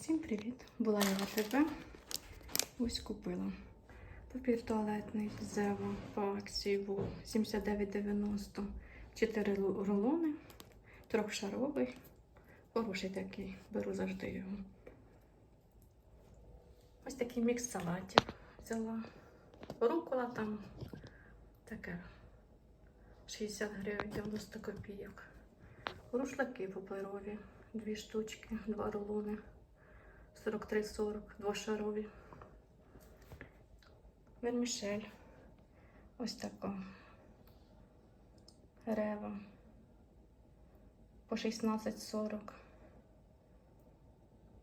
Всім привіт! Була я в АТБ. Ось купила. Папір туалетний Зева по акції був 79,90. 4 ру- рулони, трьохшаровий. Хороший такий, беру завжди його. Ось такий мікс салатів взяла. Рукола там таке 60 гривень 90 копійок. Рушлаки паперові, дві штучки, два рулони. 43,40, двошарові. Вермішель. Ось така. Рева. По 16,40.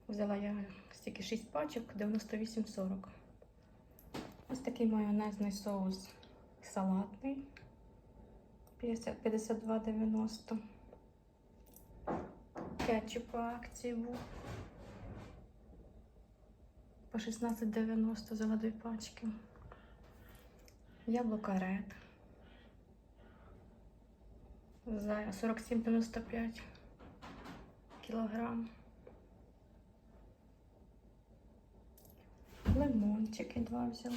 Взяла я стільки 6 пачок, 98,40. Ось такий майонезний соус салатний. 50 52,90. Кетчуп по акції був. По 16,90 за дві пачки. Яблука ред. За 47,95 кілограм. Лимончики два взяли.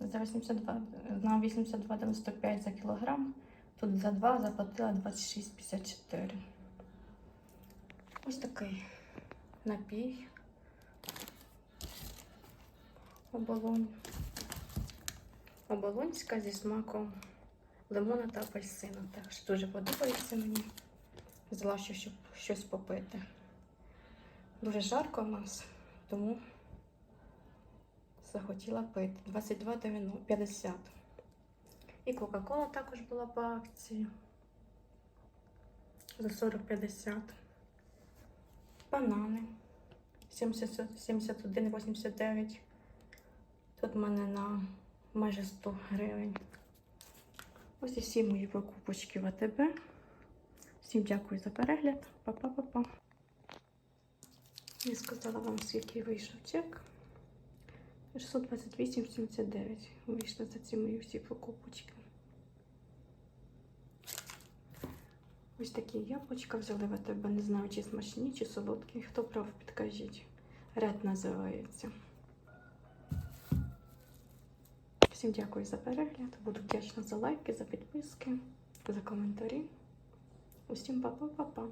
За 82, на 82,95 за кілограм. Тут за два заплатила 26,54. Ось такий напій. Оболонь. Оболонська зі смаком лимона та апельсина. Також дуже подобається мені. Взяла, що- щоб щось попити. Дуже жарко в нас, тому захотіла пити. 22,50. І Кока-Кола також була по акції. За 40,50. Банани. 71,89. Тут в мене на майже 100 гривень. Ось і всі мої покупочки в АТБ. Всім дякую за перегляд. Па-па-па-па. Я сказала вам, скільки вийшов чек. 628,79. Вийшли за ці мої всі покупочки. Ось такі яблучка взяли в АТБ. Не знаю, чи смачні, чи солодкі. Хто брав, підкажіть. Ред називається. Всім дякую за перегляд. Буду вдячна за лайки, за підписки, за коментарі. Усім па-па-па-па.